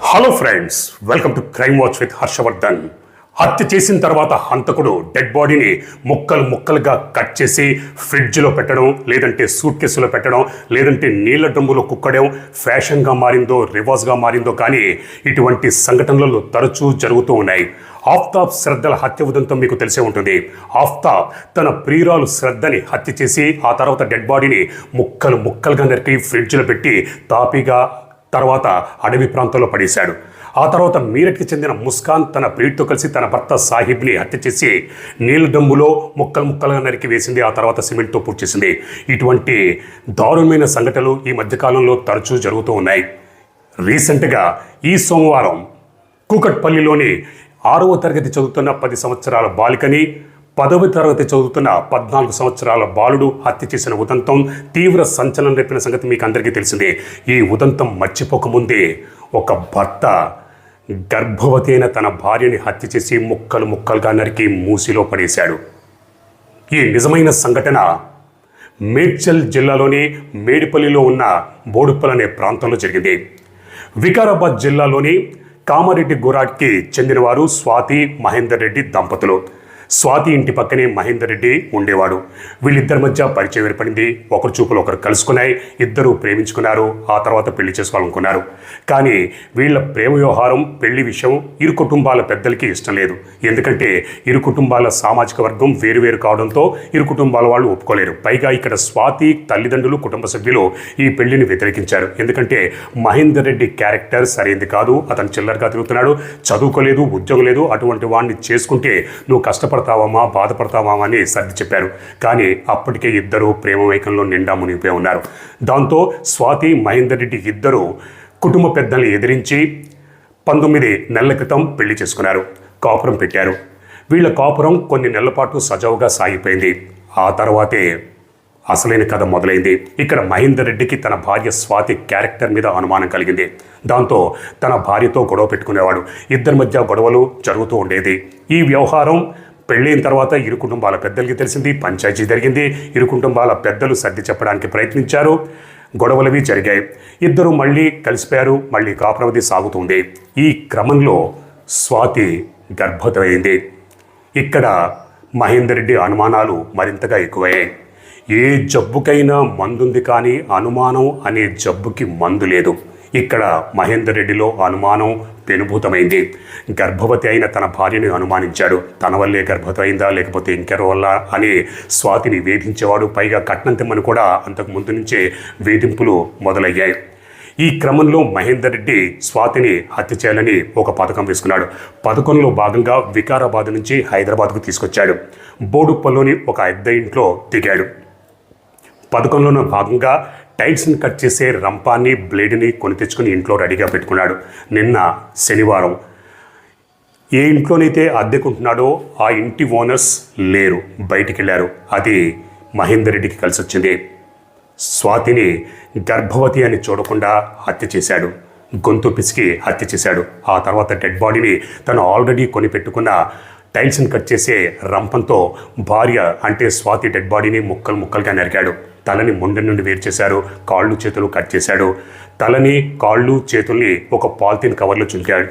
Hello friends welcome to crime watch with Harshavardhan హత్య చేసిన తర్వాత హంతకుడు డెడ్ బాడీని ముక్కలు ముక్కలుగా కట్ చేసి ఫ్రిడ్జ్లో పెట్టడం లేదంటే సూట్ కేసులో పెట్టడం లేదంటే నీళ్ళ డ్రమ్ములో కుక్కడం ఫ్యాషన్గా మారిందో రివాజ్గా మారిందో కానీ ఇటువంటి సంఘటనలు తరచూ జరుగుతూ ఉన్నాయి. ఆఫ్తాబ్ శ్రద్ధల హత్య ఉదంతం మీకు తెలిసే ఉంటుంది. ఆఫ్తాబ్ తన ప్రియురాలు శ్రద్ధని హత్య చేసి ఆ తర్వాత డెడ్ బాడీని ముక్కలు ముక్కలుగా నరికి ఫ్రిడ్జ్లో పెట్టి తాపీగా తర్వాత అడవి ప్రాంతంలో పడేశాడు. ఆ తర్వాత మీరట్కి చెందిన ముస్కాన్ తన ప్రియుడితో కలిసి తన భర్త సాహిబ్ని హత్య చేసి నీళ్ళ డమ్ములో ముక్కలు ముక్కలుగా నరికి వేసింది. ఆ తర్వాత సిమెంట్తో పూర్తి చేసింది. ఇటువంటి దారుణమైన సంఘటనలు ఈ మధ్యకాలంలో తరచూ జరుగుతూ ఉన్నాయి. రీసెంట్గా ఈ సోమవారం కూకట్పల్లిలోని ఆరవ తరగతి చదువుతున్న పది సంవత్సరాల బాలికని పదవ తరగతి చదువుతున్న పద్నాలుగు సంవత్సరాల బాలుడు హత్య చేసిన ఉదంతం తీవ్ర సంచలనం రేపిన సంగతి మీకు అందరికీ తెలిసిందే. ఈ ఉదంతం మర్చిపోకముందే ఒక భర్త గర్భవతి అయిన తన భార్యని హత్య చేసి ముక్కలు ముక్కలుగా నరికి మూసిలో పడేశాడు. ఈ నిజమైన సంఘటన మేడ్చల్ జిల్లాలోని మేడిపల్లిలో ఉన్న బోడుప్పల్ అనే ప్రాంతంలో జరిగింది. వికారాబాద్ జిల్లాలోని కామారెడ్డి గురాడ్కి చెందినవారు స్వాతి మహేందర్ రెడ్డి దంపతులు. స్వాతి ఇంటి పక్కనే మహేందర్ రెడ్డి ఉండేవాడు. వీళ్ళిద్దరి మధ్య పరిచయం ఏర్పడింది. ఒకరు చూపులు ఒకరు కలుసుకున్నాయి. ఇద్దరు ప్రేమించుకున్నారు. ఆ తర్వాత పెళ్ళి చేసుకోవాలనుకున్నారు. కానీ వీళ్ళ ప్రేమ వ్యవహారం పెళ్ళి విషయం ఇరు కుటుంబాల పెద్దలకి ఇష్టం లేదు. ఎందుకంటే ఇరు కుటుంబాల సామాజిక వర్గం వేరువేరు కావడంతో ఇరు కుటుంబాల వాళ్ళు ఒప్పుకోలేరు. పైగా ఇక్కడ స్వాతి తల్లిదండ్రులు కుటుంబ సభ్యులు ఈ పెళ్ళిని వ్యతిరేకించారు. ఎందుకంటే మహేందర్ రెడ్డి క్యారెక్టర్ సరైనది కాదు. అతను చిల్లరగా తిరుగుతున్నాడు. చదువుకోలేదు ఉద్యోగం లేదు. అటువంటి వాడిని చేసుకుంటే నువ్వు కష్టపడతావమ్మా బాధపడతావా అని సర్ది చెప్పారు. కానీ అప్పటికే ఇద్దరూ ప్రేమ వైకంలో నిండా మునిగిపోయి ఉన్నారు. దాంతో స్వాతి మహేందర్ రెడ్డి ఇద్దరు కుటుంబ పెద్దల్ని ఎదిరించి పంతొమ్మిది నెలల క్రితం పెళ్ళి చేసుకున్నారు. కాపురం పెట్టారు. వీళ్ళ కాపురం కొన్ని నెలల పాటు సజావుగా సాగిపోయింది. ఆ తర్వాతే అసలైన కథ మొదలైంది. ఇక్కడ మహేందర్ రెడ్డికి తన భార్య స్వాతి క్యారెక్టర్ మీద అనుమానం కలిగింది. దాంతో తన భార్యతో గొడవ పెట్టుకునేవాడు. ఇద్దరి మధ్య గొడవలు జరుగుతూ ఉండేది. ఈ వ్యవహారం పెళ్ళైన తర్వాత ఇరు కుటుంబాల పెద్దలకి తెలిసింది పంచాయతీ జరిగింది. ఇరు కుటుంబాల పెద్దలు సర్ది చెప్పడానికి ప్రయత్నించారు. గొడవలవి జరిగాయి. ఇద్దరు మళ్ళీ కలిసిపోయారు. మళ్ళీ కాపురవధి సాగుతుంది. ఈ క్రమంలో స్వాతి గర్భవతమైంది ఇక్కడ మహేందర్ రెడ్డి అనుమానాలు మరింతగా ఎక్కువయ్యాయి. ఏ జబ్బుకైనా మందుంది కానీ అనుమానం అనే జబ్బుకి మందు లేదు. ఇక్కడ మహేందర్ రెడ్డిలో అనుమానం పెనుభూతమైంది. గర్భవతి అయిన తన భార్యని అనుమానించాడు. తన వల్లే గర్భవతి అయిందా లేకపోతే ఇంకెవరి వల్ల అని స్వాతిని వేధించేవాడు పైగా కట్నం తెమ్మని కూడా అంతకు ముందు నుంచే వేధింపులు మొదలయ్యాయి. ఈ క్రమంలో మహేందర్ రెడ్డి స్వాతిని హత్య చేయాలని ఒక పథకం వేసుకున్నాడు. పథకంలో భాగంగా వికారాబాద్ నుంచి హైదరాబాద్కు తీసుకొచ్చాడు. బోడుప్పల్లోని ఒక అద్దె ఇంట్లో దిగాడు. పథకంలోనూ భాగంగా టైల్స్ని కట్ చేసే రంపాన్ని బ్లేడ్ని కొని తెచ్చుకుని ఇంట్లో రెడీగా పెట్టుకున్నాడు నిన్న శనివారం. ఏ ఇంట్లోనైతే అద్దెకుంటున్నాడో ఆ ఇంటి ఓనర్స్ లేరు బయటికి వెళ్ళారు అది మహేందర్ రెడ్డికి కలిసి వచ్చింది స్వాతిని గర్భవతి అని చూడకుండా హత్య చేశాడు. గొంతు పిసికి హత్య చేశాడు. ఆ తర్వాత డెడ్ బాడీని తను ఆల్రెడీ కొనిపెట్టుకున్న టైల్స్ని కట్ చేసే రంపంతో భార్య అంటే స్వాతి డెడ్ బాడీని ముక్కలు ముక్కలుగా నరికాడు. తలని ముండి నుండి వేరు చేశారు. కాళ్ళు చేతులు కట్ చేశాడు. తలని కాళ్ళు చేతుల్ని ఒక పాలిథిన్ కవర్లో చుంకాడు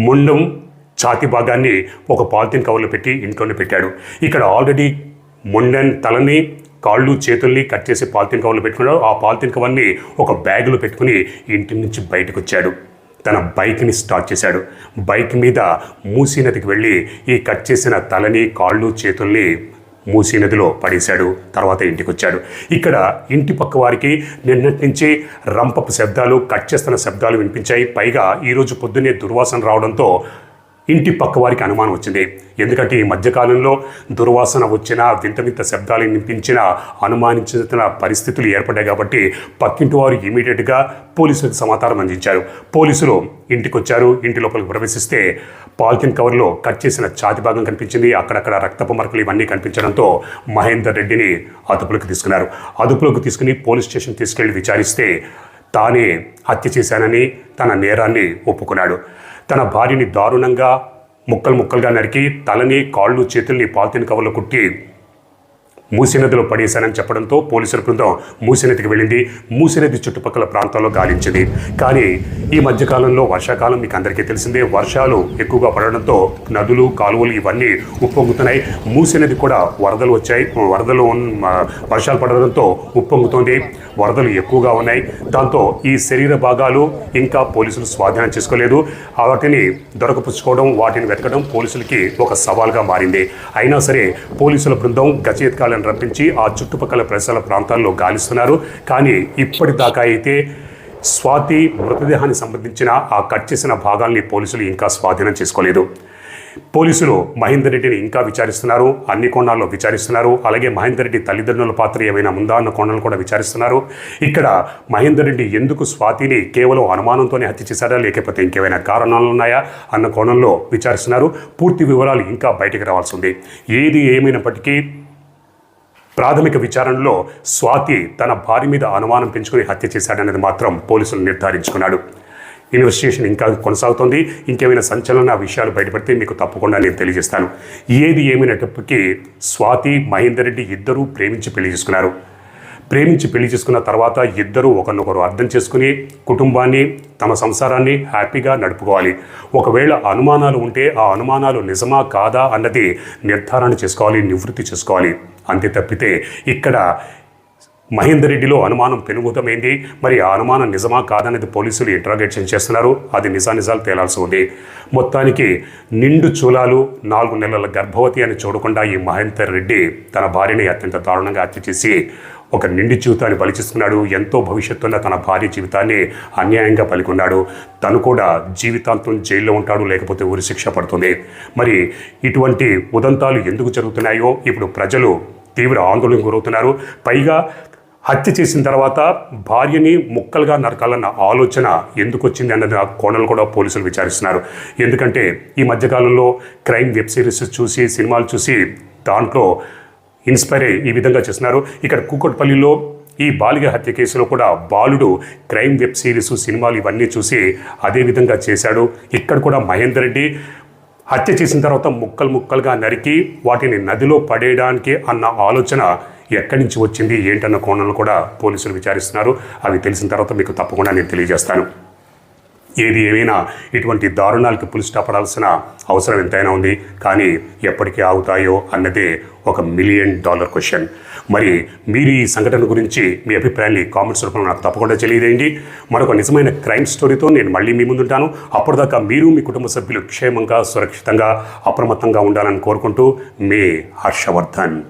ముండం ఛాతి భాగాన్ని ఒక పాలిథిన్ కవర్లో పెట్టి ఇంట్లోనే పెట్టాడు. ఇక్కడ ఆల్రెడీ ముండన్ తలని కాళ్ళు చేతుల్ని కట్ చేసి పాలిథిన్ కవర్లో పెట్టుకున్నాడు. ఆ పాలిథిన్ కవర్ని ఒక బ్యాగులో పెట్టుకుని ఇంటి నుంచి బయటకు వచ్చాడు తన బైక్ని స్టార్ట్ చేశాడు. బైక్ మీద మూసీ నదికి వెళ్ళి ఈ కట్ చేసిన తలని కాళ్ళు చేతుల్ని మూసీ నదిలో పడేశాడు. తర్వాత ఇంటికి వచ్చాడు ఇక్కడ ఇంటి పక్క వారికి నిన్నటి నుంచి రంపపు శబ్దాలు కట్ చేస్తున్న శబ్దాలు వినిపించాయి. పైగా ఈరోజు పొద్దున్నే దుర్వాసన రావడంతో ఇంటి పక్క వారికి అనుమానం వచ్చింది. ఎందుకంటే ఈ మధ్యకాలంలో దుర్వాసన వచ్చిన వింత వింత శబ్దాలు వినిపించిన అనుమానించిన పరిస్థితులు ఏర్పడ్డాయి కాబట్టి పక్కింటి వారు ఇమీడియట్గా పోలీసులకు సమాచారం అందించారు. పోలీసులు ఇంటికి వచ్చారు ఇంటి లోపలికి ప్రవేశిస్తే పాలిథిన్ కవర్లో కట్ చేసిన ఛాతి భాగం కనిపించింది. అక్కడక్కడ రక్తపు మరకలు ఇవన్నీ కనిపించడంతో మహేందర్ రెడ్డిని అదుపులోకి తీసుకున్నారు. అదుపులోకి తీసుకుని పోలీస్ స్టేషన్ తీసుకెళ్ళి విచారిస్తే తానే హత్య చేశానని తన నేరాన్ని ఒప్పుకున్నాడు. తన భార్యని దారుణంగా ముక్కలు ముక్కలుగా నరికి తలని కాళ్ళు చేతుల్ని పాలిథిన్ కవర్లో కుట్టి మూసినదిలో పడేశానని చెప్పడంతో పోలీసుల బృందం మూసినదికి వెళ్ళింది. మూసినది చుట్టుపక్కల ప్రాంతాల్లో గాలించింది. కానీ ఈ మధ్యకాలంలో వర్షాకాలం మీకు అందరికీ తెలిసిందే. వర్షాలు ఎక్కువగా పడడంతో నదులు కాలువలు ఇవన్నీ ఉప్పొంగుతున్నాయి. మూసినది కూడా వరదలు వచ్చాయి. వరదలు వర్షాలు పడడంతో ఉప్పొంగుతోంది. వరదలు ఎక్కువగా ఉన్నాయి. దాంతో ఈ శరీర భాగాలు ఇంకా పోలీసులు స్వాధీనం చేసుకోలేదు. వాటిని దొరకపుచ్చుకోవడం వాటిని వెతకడం పోలీసులకి ఒక సవాల్గా మారింది. అయినా సరే పోలీసుల బృందం గజెత్కాలను రప్పించి ఆ చుట్టుపక్కల ప్రజల ప్రాంతాల్లో గాలిస్తున్నారు. కానీ ఇప్పటిదాకా అయితే స్వాతి మృతదేహానికి సంబంధించిన ఆ కట్ చేసిన భాగాల్ని పోలీసులు ఇంకా స్వాధీనం చేసుకోలేదు. పోలీసులు మహేందర్ రెడ్డిని ఇంకా విచారిస్తున్నారు. అన్ని కోణాల్లో విచారిస్తున్నారు. అలాగే మహేందర్ రెడ్డి తల్లిదండ్రుల పాత్ర ఏమైనా ఉందా అన్న కోణాలు కూడా విచారిస్తున్నారు. ఇక్కడ మహేందర్ రెడ్డి ఎందుకు స్వాతిని కేవలం అనుమానంతోనే హత్య చేశాడా లేకపోతే ఇంకేమైనా కారణాలు ఉన్నాయా అన్న కోణంలో విచారిస్తున్నారు. పూర్తి వివరాలు ఇంకా బయటకు రావాల్సి ఉంది. ఏది ఏమైనప్పటికీ ప్రాథమిక విచారణలో స్వాతి తన భార్య మీద అనుమానం పెంచుకుని హత్య చేశాడనేది మాత్రం పోలీసులు నిర్ధారించుకున్నాడు. ఇన్వెస్టిగేషన్ ఇంకా కొనసాగుతోంది. ఇంకేమైనా సంచలన విషయాలు బయటపడితే మీకు తప్పకుండా నేను తెలియజేస్తాను. ఏది ఏమైనప్పటికీ స్వాతి మహేందర్ రెడ్డి ఇద్దరూ ప్రేమించి పెళ్ళి చేసుకున్నారు. ప్రేమించి పెళ్ళి చేసుకున్న తర్వాత ఇద్దరూ ఒకరినొకరు అర్థం చేసుకుని కుటుంబాన్ని తమ సంసారాన్ని హ్యాపీగా నడుపుకోవాలి. ఒకవేళ అనుమానాలు ఉంటే ఆ అనుమానాలు నిజమా కాదా అన్నది నిర్ధారణ చేసుకోవాలి నివృత్తి చేసుకోవాలి. అంతే తప్పితే ఇక్కడ మహేందర్ రెడ్డిలో అనుమానం పెనుగుతమైంది మరి ఆ అనుమానం నిజమా కాదనేది పోలీసులు ఇంట్రాగేషన్ చేస్తున్నారు. అది నిజానిజాలు తేలాల్సి ఉంది. మొత్తానికి నిండు చూలాలు నాలుగు నెలల గర్భవతి అని చూడకుండా ఈ మహేందర్ రెడ్డి తన భార్యని అత్యంత దారుణంగా హత్య చేసి ఒక నిండి జీవితాన్ని బలిచిస్తున్నాడు. ఎంతో భవిష్యత్తులో తన భార్య జీవితాన్ని అన్యాయంగా పలికొన్నాడు. తను కూడా జీవితాంతం జైల్లో ఉంటాడు లేకపోతే ఊరి శిక్ష పడుతుంది. మరి ఇటువంటి ఉదంతాలు ఎందుకు జరుగుతున్నాయో ఇప్పుడు ప్రజలు తీవ్ర ఆందోళనకు గురవుతున్నారు. పైగా హత్య చేసిన తర్వాత భార్యని ముక్కలుగా నరకాలన్న ఆలోచన ఎందుకు వచ్చింది అన్నది ఆ కోణలు కూడా పోలీసులు విచారిస్తున్నారు. ఎందుకంటే ఈ మధ్యకాలంలో క్రైమ్ వెబ్ సిరీస్ చూసి సినిమాలు చూసి దాంట్లో ఇన్స్పైర్ అయ్యి ఈ విధంగా చేస్తున్నారు. ఇక్కడ కూకట్పల్లిలో ఈ బాలిక హత్య కేసులో కూడా బాలుడు క్రైమ్ వెబ్ సిరీస్ సినిమాలు ఇవన్నీ చూసి అదే విధంగా చేశాడు. ఇక్కడ కూడా మహేందర్ రెడ్డి హత్య చేసిన తర్వాత ముక్కలు ముక్కలుగా నరికి వాటిని నదిలో పడేయడానికి అన్న ఆలోచన ఎక్కడి నుంచి వచ్చింది? ఏంటన్న కోణంలో కూడా పోలీసులు విచారిస్తున్నారు. అవి తెలిసిన తర్వాత మీకు తప్పకుండా నేను తెలియజేస్తాను. ఏది ఏమైనా ఇటువంటి దారుణాలకి పులి స్టాప్ పడాల్సిన అవసరం ఎంతైనా ఉంది. కానీ ఎప్పటికీ ఆగుతాయో అన్నదే ఒక మిలియన్ డాలర్ క్వశ్చన్ మరి మీరు ఈ సంఘటన గురించి మీ అభిప్రాయాన్ని కామెంట్స్ రూపంలో నాకు తప్పకుండా తెలియదేయండి మరొక నిజమైన క్రైమ్ స్టోరీతో నేను మళ్ళీ మీ ముందుంటాను. అప్పటిదాకా మీరు మీ కుటుంబ సభ్యులు క్షేమంగా సురక్షితంగా అప్రమత్తంగా ఉండాలని కోరుకుంటూ మీ హర్షవర్ధన్.